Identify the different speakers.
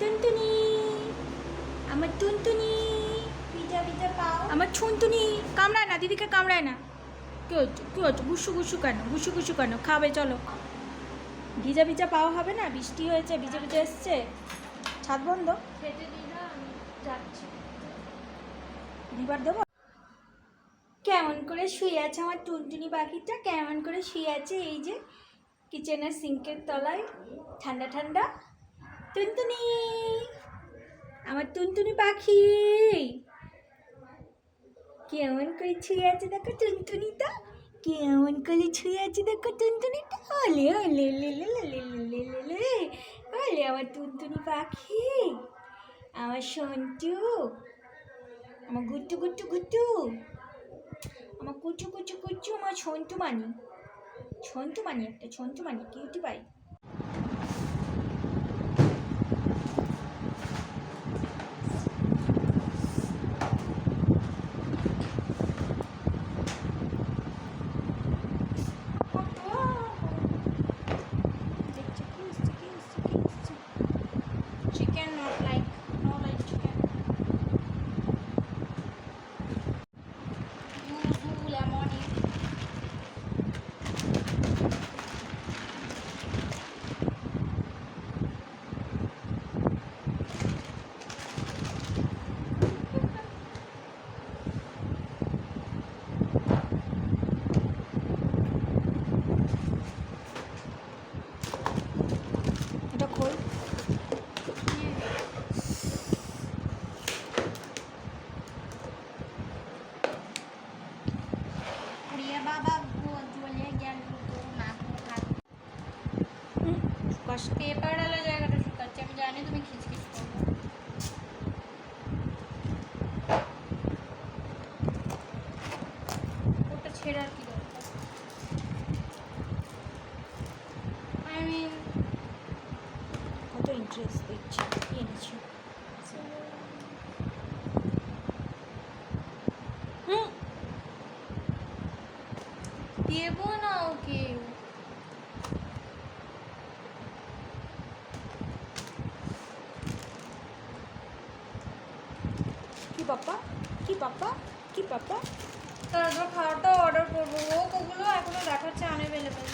Speaker 1: টুনটুনি আমার টুনটুনি
Speaker 2: পিজা পিজা পাও
Speaker 1: আমার ছুনটুনি কামড়ায় না দিদিকে কামড়ায় না। কি হচ্ছে কি হচ্ছে গুসু গুসু কেন গুসু গুসু কেন? খাবে চলো। ভিজা ভিজা পাওয়া হবে না? বৃষ্টি হয়েছে ভিজে ভিজে এসছে। ছাদ বন্ধ?
Speaker 2: খেতে দিই না আমি যাচ্ছি।
Speaker 1: দিবার দেবো? কেমন করে শুয়ে আছে আমার টুনটুনি পাখিটা? কেমন করে শুয়ে আছে? এই যে কিচেনের সিঙ্কের তলায় ঠান্ডা ঠান্ডা। টুনটুনি আমার টুনটুনি পাখি কেমন করে ছুঁয়ে আছে দেখো টুনটুনি তো কেমন করে ছুঁয়ে আছে দেখো টুনটুনিটা হলে হলে হলে আমার টুনটুনি পাখি আমার সন্টু আমার গুট্টু গুট্টু গুট্টু আমার কুচু কুচু কুচু আমার ছন্টু মানি ছন্টু মানি একটা ছন্টু মানি কিউটি পাই কষ্ট
Speaker 2: পেপার আলা জায়গাটা শুকাচ্ছে আমি জানি তুমি খিচখিচ করবে ওটা ছেড়ে আর কি দরকার আই মিন
Speaker 1: কত ইন্টারেস্ট দেখছি কি এনেছি
Speaker 2: দেবো না ওকে
Speaker 1: পাপ্পা? কি পাপ্পা? কি পাপ্পা?
Speaker 2: তারপর খাওয়াটাও অর্ডার করব। ওগুলো এখনও দেখাচ্ছে আনএভেলেবেল